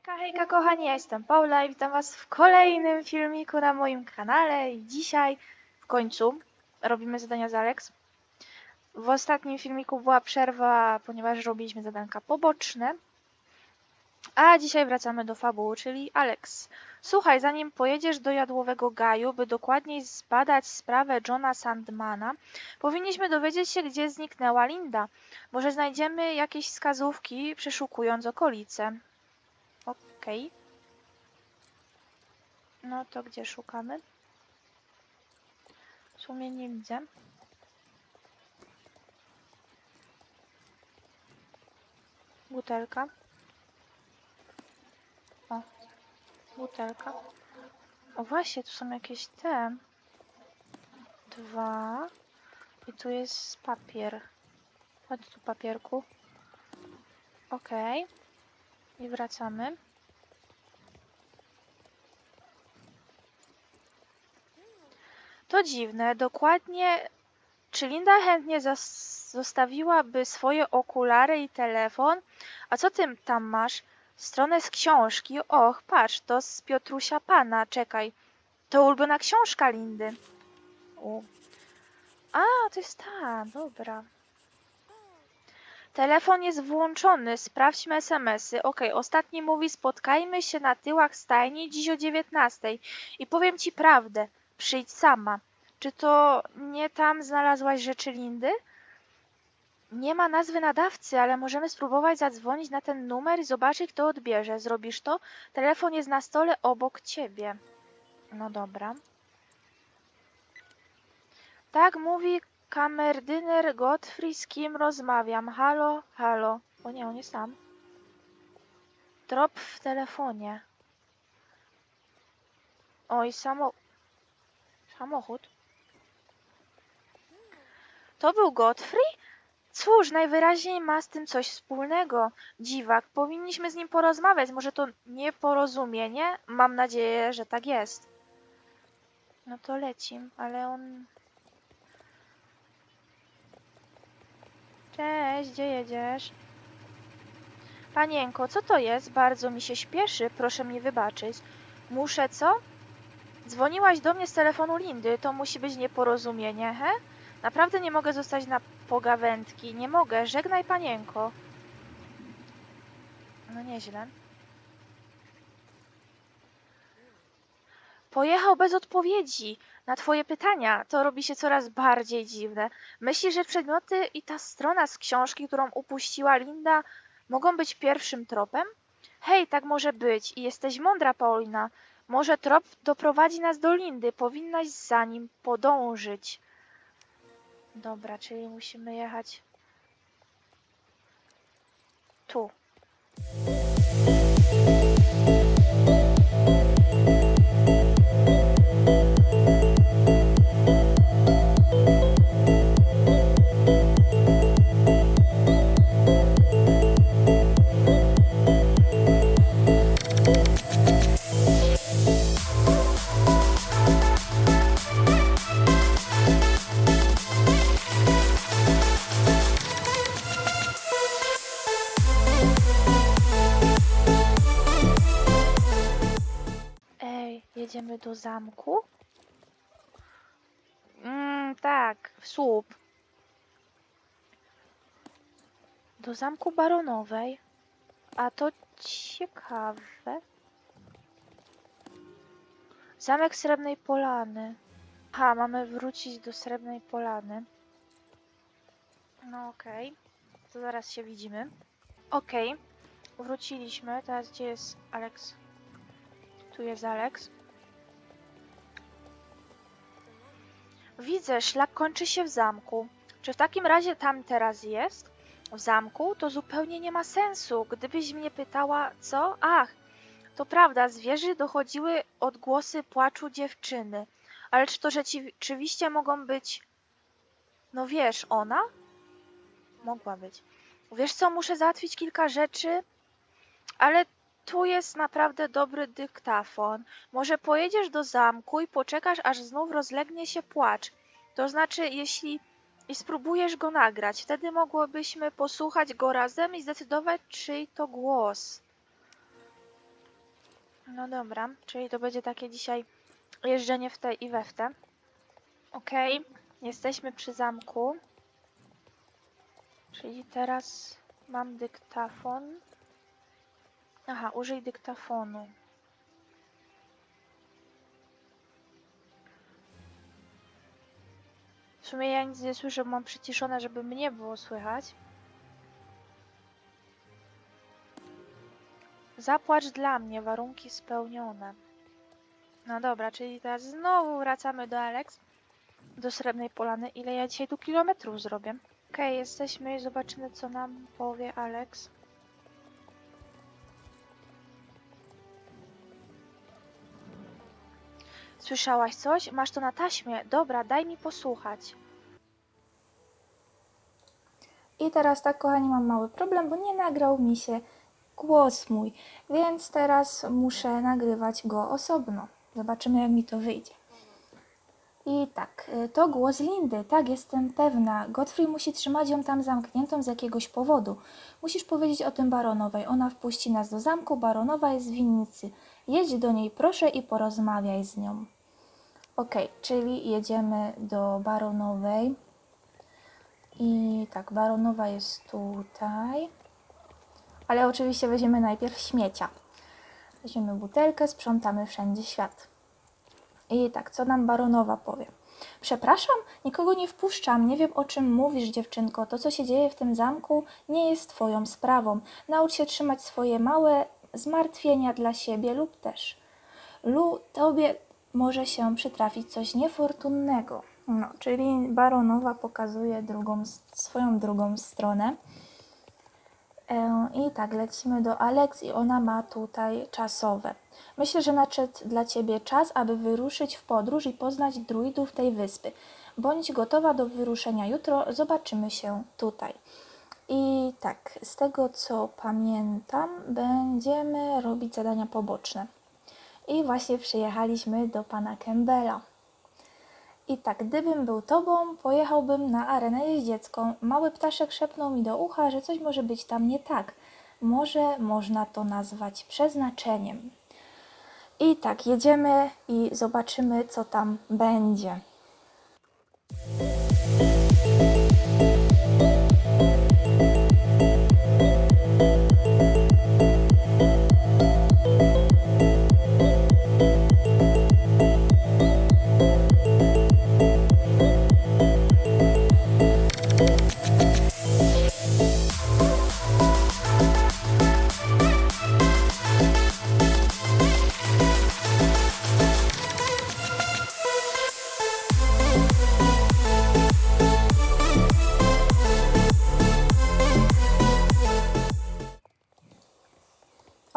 Hejka, hejka kochani, ja jestem Paula i witam was w kolejnym filmiku na moim kanale i dzisiaj w końcu robimy zadania z Alex. W ostatnim filmiku była przerwa, ponieważ robiliśmy zadanka poboczne, a dzisiaj wracamy do fabuły, czyli Alex. Słuchaj, zanim pojedziesz do Jadłowego Gaju, by dokładniej zbadać sprawę Johna Sandmana, powinniśmy dowiedzieć się, gdzie zniknęła Linda. Może znajdziemy jakieś wskazówki, przeszukując okolice. Okej. No to gdzie szukamy? W sumie nie widzę. Butelka. O, butelka. O właśnie, tu są jakieś te. Dwa. I tu jest papier. Chodź tu papierku. Okej. I wracamy. To dziwne, dokładnie. Czy Linda chętnie zostawiłaby swoje okulary i telefon? A co ty tam masz? Stronę z książki. Och, patrz, to z Piotrusia Pana. Czekaj. To ulubiona książka Lindy. U. A, to jest ta, dobra. Telefon jest włączony. Sprawdźmy SMS-y. Okej, ostatni mówi spotkajmy się na tyłach stajni dziś o 19. I powiem ci prawdę. Przyjdź sama. Czy to nie tam znalazłaś rzeczy Lindy? Nie ma nazwy nadawcy, ale możemy spróbować zadzwonić na ten numer i zobaczyć, kto odbierze. Zrobisz to? Telefon jest na stole obok ciebie. No dobra. Tak mówi kamerdyner Godfrey, z kim rozmawiam. Halo, halo. O nie, on jest sam. Drop w telefonie. Oj, samo... Samochód. To był Godfrey? Cóż, najwyraźniej ma z tym coś wspólnego. Dziwak, powinniśmy z nim porozmawiać. Może to nieporozumienie? Mam nadzieję, że tak jest. No to lecim, ale on... Cześć, gdzie jedziesz? Panienko, co to jest? Bardzo mi się śpieszy, proszę mi wybaczyć. Muszę co? Dzwoniłaś do mnie z telefonu Lindy, to musi być nieporozumienie, he? Naprawdę nie mogę zostać na pogawędki. Nie mogę, żegnaj panienko. No nieźle. Pojechał bez odpowiedzi na twoje pytania. To robi się coraz bardziej dziwne. Myślisz, że przedmioty i ta strona z książki, którą upuściła Linda, mogą być pierwszym tropem? Hej, tak może być i jesteś mądra, Paulina. Może trop doprowadzi nas do Lindy. Powinnaś za nim podążyć. Dobra, czyli musimy jechać tu. Jedziemy do zamku? Mm, tak, w słup. Do zamku baronowej. A to ciekawe. Zamek Srebrnej Polany. Ha, mamy wrócić do Srebrnej Polany. No okej. To zaraz się widzimy. Okej. Wróciliśmy. Teraz gdzie jest Alex? Tu jest Alex. Widzę, szlak kończy się w zamku. Czy w takim razie tam teraz jest? W zamku? To zupełnie nie ma sensu. Gdybyś mnie pytała, co? Ach, to prawda, z wieży dochodziły odgłosy płaczu dziewczyny. Ale czy to rzeczywiście mogą być... No wiesz, ona? Mogła być. Wiesz co, muszę załatwić kilka rzeczy, ale tu jest naprawdę dobry dyktafon. Może pojedziesz do zamku i poczekasz, aż znów rozlegnie się płacz. To znaczy, jeśli i spróbujesz go nagrać, wtedy mogłobyśmy posłuchać go razem i zdecydować, czyj to głos. No dobra, czyli to będzie takie dzisiaj jeżdżenie w te i we w te. Okej, jesteśmy przy zamku. Czyli teraz mam dyktafon. Aha, użyj dyktafonu. W sumie ja nic nie słyszę, mam przyciszone, żeby mnie było słychać. Zapłacz dla mnie, warunki spełnione. No dobra, czyli teraz znowu wracamy do Alex, do Srebrnej Polany. Ile ja dzisiaj tu kilometrów zrobię? Okej, jesteśmy i zobaczymy, co nam powie Alex. Słyszałaś coś? Masz to na taśmie. Dobra, daj mi posłuchać. I teraz tak, kochani, mam mały problem, bo nie nagrał mi się głos mój, więc teraz muszę nagrywać go osobno. Zobaczymy, jak mi to wyjdzie. I tak, y, to głos Lindy, tak, jestem pewna. Godfrey musi trzymać ją tam zamkniętą z jakiegoś powodu. Musisz powiedzieć o tym baronowej. Ona wpuści nas do zamku, baronowa jest w winnicy. Jedź do niej proszę i porozmawiaj z nią. Okej, czyli jedziemy do baronowej. I tak, baronowa jest tutaj. Ale oczywiście weźmiemy najpierw śmiecia. Weźmiemy butelkę, sprzątamy wszędzie świat. I tak, co nam baronowa powie? Przepraszam, nikogo nie wpuszczam, nie wiem o czym mówisz, dziewczynko. To, co się dzieje w tym zamku, nie jest twoją sprawą. Naucz się trzymać swoje małe zmartwienia dla siebie lub też. Lu, tobie może się przytrafić coś niefortunnego. No, czyli baronowa pokazuje drugą, swoją drugą stronę. E, I tak, lecimy do Alex i ona ma tutaj czasowe. Myślę, że nadszedł dla Ciebie czas, aby wyruszyć w podróż i poznać druidów tej wyspy. Bądź gotowa do wyruszenia jutro, zobaczymy się tutaj. I tak, z tego co pamiętam, będziemy robić zadania poboczne. I właśnie przyjechaliśmy do pana Campbella. I tak, gdybym był tobą, pojechałbym na arenę jeździecką. Mały ptaszek szepnął mi do ucha, że coś może być tam nie tak. Może można to nazwać przeznaczeniem. I tak, jedziemy i zobaczymy, co tam będzie.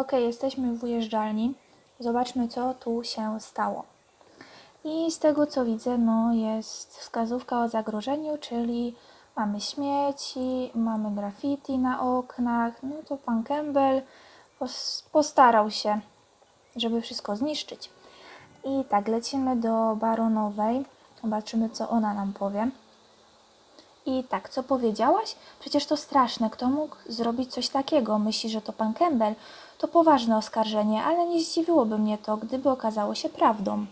Ok, jesteśmy w ujeżdżalni. Zobaczmy, co tu się stało. I z tego co widzę, no jest wskazówka o zagrożeniu, czyli mamy śmieci, mamy graffiti na oknach. No to pan Campbell pos- postarał się, żeby wszystko zniszczyć. I tak, lecimy do baronowej. Zobaczymy, co ona nam powie. I tak, co powiedziałaś? Przecież to straszne. Kto mógł zrobić coś takiego? Myśli, że to pan Campbell? To poważne oskarżenie, ale nie zdziwiłoby mnie to, gdyby okazało się prawdą.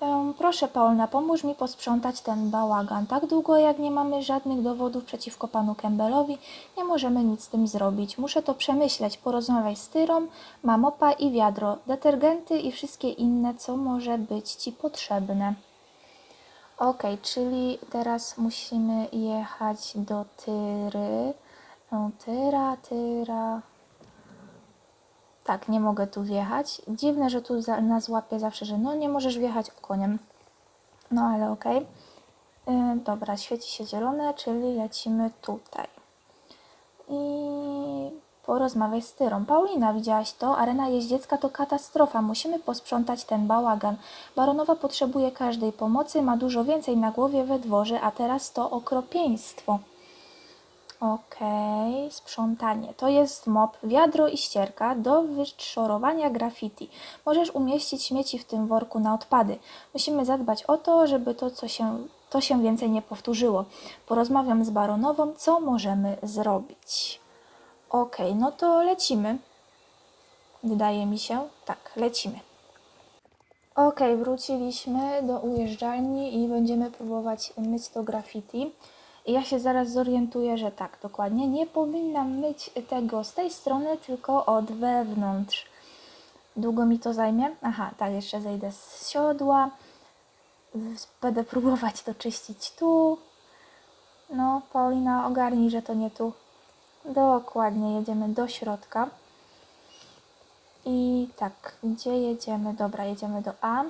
Em, proszę, Paulna, pomóż mi posprzątać ten bałagan. Tak długo, jak nie mamy żadnych dowodów przeciwko panu Campbellowi, nie możemy nic z tym zrobić. Muszę to przemyśleć, porozmawiać z Tyrą, mam opa i wiadro, detergenty i wszystkie inne, co może być ci potrzebne. Ok, czyli teraz musimy jechać do Tyry. No, tyra, Tyra. Tak, nie mogę tu wjechać. Dziwne, że tu za, nas łapie zawsze, że no nie możesz wjechać koniem. No ale okej. Yy, dobra, świeci się zielone, czyli lecimy tutaj. I porozmawiaj z Tyrą. Paulina, widziałaś to? Arena jeździecka to katastrofa. Musimy posprzątać ten bałagan. Baronowa potrzebuje każdej pomocy, ma dużo więcej na głowie we dworze, a teraz to okropieństwo. Okej, sprzątanie. To jest mop, wiadro i ścierka do wyszorowania graffiti. Możesz umieścić śmieci w tym worku na odpady. Musimy zadbać o to, żeby to, co się, to się więcej nie powtórzyło. Porozmawiam z baronową, co możemy zrobić. Okej, no to lecimy. Wydaje mi się. Tak, lecimy. Ok, wróciliśmy do ujeżdżalni i będziemy próbować myć to graffiti. Ja się zaraz zorientuję, że tak, dokładnie, nie powinnam myć tego z tej strony, tylko od wewnątrz. Długo mi to zajmie? Aha, tak, jeszcze zejdę z siodła. Będę próbować to czyścić tu. No, Paulina, ogarnij, że to nie tu. Dokładnie, jedziemy do środka. I tak, gdzie jedziemy? Dobra, jedziemy do A.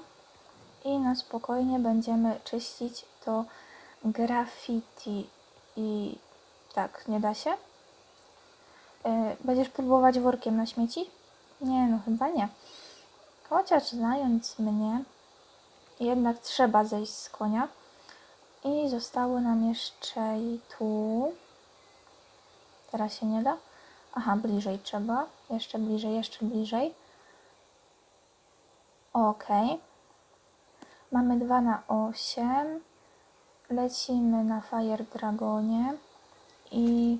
I na spokojnie będziemy czyścić to graffiti. I tak, nie da się? Yy, Będziesz próbować workiem na śmieci? Nie, no chyba nie. Chociaż znając mnie, jednak trzeba zejść z konia. I zostało nam jeszcze tu. Teraz się nie da. Aha, bliżej trzeba. Jeszcze bliżej, jeszcze bliżej. Ok. Mamy 2 na 8. Lecimy na Fire Dragonie. I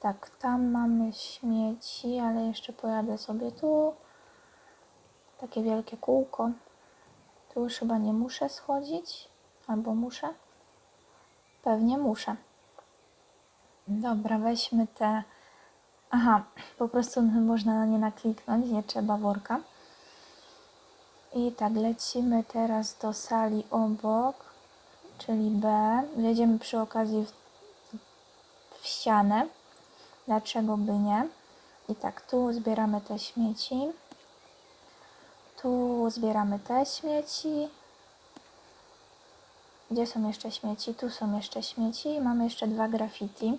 tak, tam mamy śmieci, ale jeszcze pojadę sobie tu. Takie wielkie kółko. Tu już chyba nie muszę schodzić. Albo muszę? Pewnie muszę. Dobra, weźmy te. Aha, po prostu można na nie nakliknąć, nie trzeba worka. I tak, lecimy teraz do sali obok, czyli B. Wjedziemy przy okazji w, w ścianę. Dlaczego by nie? I tak, tu zbieramy te śmieci. Tu zbieramy te śmieci. Gdzie są jeszcze śmieci? Tu są jeszcze śmieci. Mamy jeszcze dwa graffiti.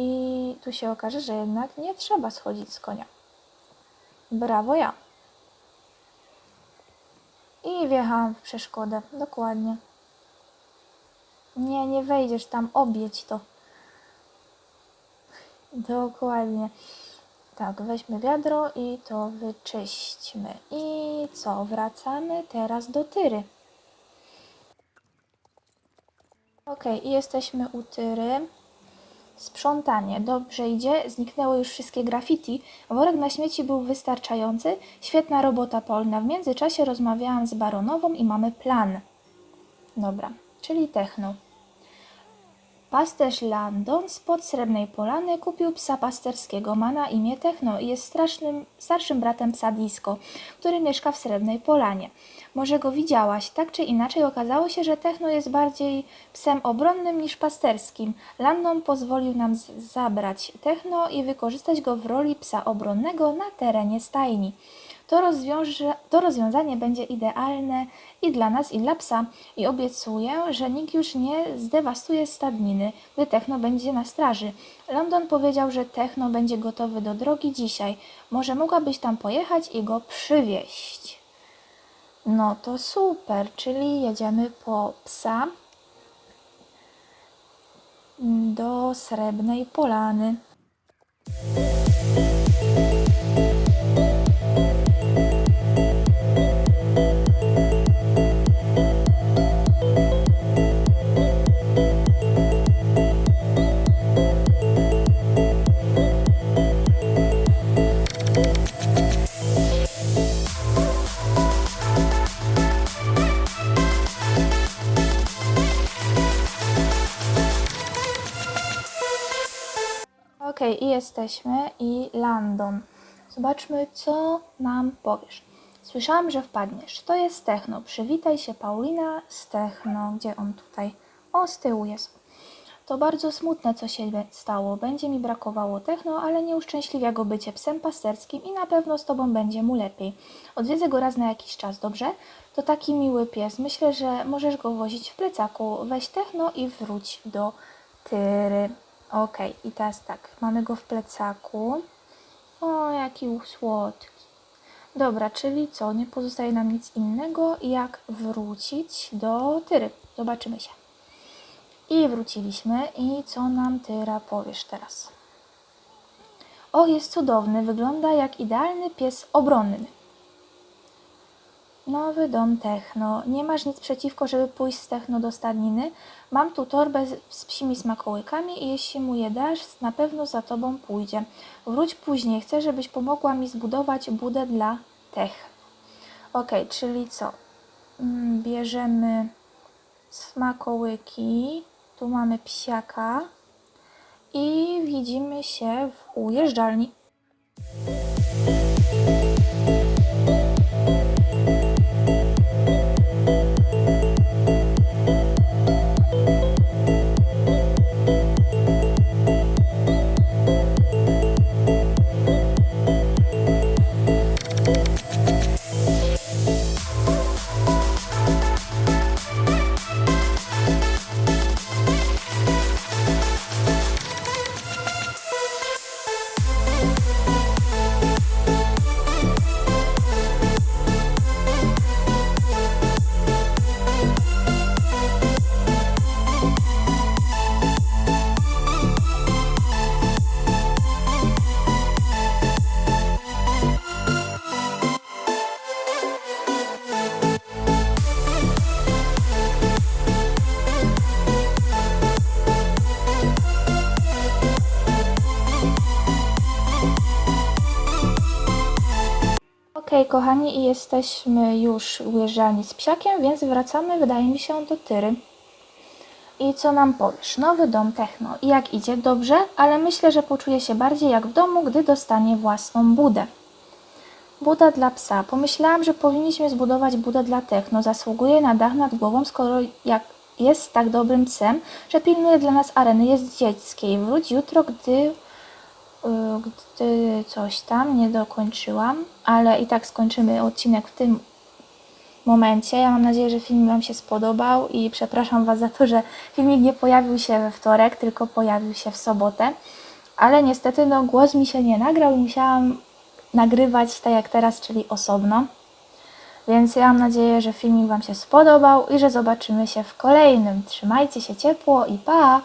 I tu się okaże, że jednak nie trzeba schodzić z konia. Brawo ja. I wjechałam w przeszkodę. Dokładnie. Nie, nie wejdziesz tam, obieć to. Dokładnie. Tak, weźmy wiadro i to wyczyśćmy. I co? Wracamy teraz do tyry. Ok, jesteśmy u tyry. Sprzątanie. Dobrze idzie. Zniknęły już wszystkie graffiti. Worek na śmieci był wystarczający. Świetna robota polna. W międzyczasie rozmawiałam z baronową i mamy plan. Dobra, czyli techno. Pasterz Landon spod Srebrnej Polany kupił psa pasterskiego, ma na imię Techno i jest strasznym, starszym bratem psa Disco, który mieszka w Srebrnej Polanie. Może go widziałaś, tak czy inaczej okazało się, że Techno jest bardziej psem obronnym niż pasterskim. Landon pozwolił nam zabrać Techno i wykorzystać go w roli psa obronnego na terenie stajni. To, rozwiąże, to rozwiązanie będzie idealne i dla nas, i dla psa. I obiecuję, że nikt już nie zdewastuje stadniny, gdy Techno będzie na straży. London powiedział, że Techno będzie gotowy do drogi dzisiaj. Może mogłabyś tam pojechać i go przywieźć. No to super, czyli jedziemy po psa do Srebrnej Polany. Okej, i jesteśmy i Landon. Zobaczmy, co nam powiesz. Słyszałam, że wpadniesz. To jest Techno. Przywitaj się, Paulina z Techno. Gdzie on tutaj? O, z tyłu jest. To bardzo smutne, co się stało. Będzie mi brakowało Techno, ale nie uszczęśliwia go bycie psem pasterskim i na pewno z tobą będzie mu lepiej. Odwiedzę go raz na jakiś czas, dobrze? To taki miły pies. Myślę, że możesz go wozić w plecaku. Weź Techno i wróć do tyry. Okej, i teraz tak, mamy go w plecaku. O, jaki słodki. Dobra, czyli co? Nie pozostaje nam nic innego, jak wrócić do tyry. Zobaczymy się. I wróciliśmy. I co nam tyra powiesz teraz? O, jest cudowny. Wygląda jak idealny pies obronny. Nowy dom techno. Nie masz nic przeciwko, żeby pójść z techno do stadniny? Mam tu torbę z, psimi smakołykami i jeśli mu je dasz, na pewno za tobą pójdzie. Wróć później. Chcę, żebyś pomogła mi zbudować budę dla tech. Ok, czyli co? Mm, Bierzemy smakołyki. Tu mamy psiaka. I widzimy się w ujeżdżalni. Okej, kochani, i jesteśmy już ujeżdżalni z psiakiem, więc wracamy, wydaje mi się, do Tyry. I co nam powiesz? Nowy dom techno. I jak idzie? Dobrze, ale myślę, że poczuje się bardziej jak w domu, gdy dostanie własną budę. Buda dla psa. Pomyślałam, że powinniśmy zbudować budę dla techno. Zasługuje na dach nad głową, skoro jak jest tak dobrym psem, że pilnuje dla nas areny, jest dzieckiej. Wróć jutro, gdy gdy coś tam nie dokończyłam, ale i tak skończymy odcinek w tym momencie. Ja mam nadzieję, że film Wam się spodobał i przepraszam Was za to, że filmik nie pojawił się we wtorek, tylko pojawił się w sobotę. Ale niestety no, głos mi się nie nagrał i musiałam nagrywać tak jak teraz, czyli osobno. Więc ja mam nadzieję, że filmik Wam się spodobał i że zobaczymy się w kolejnym. Trzymajcie się ciepło i pa!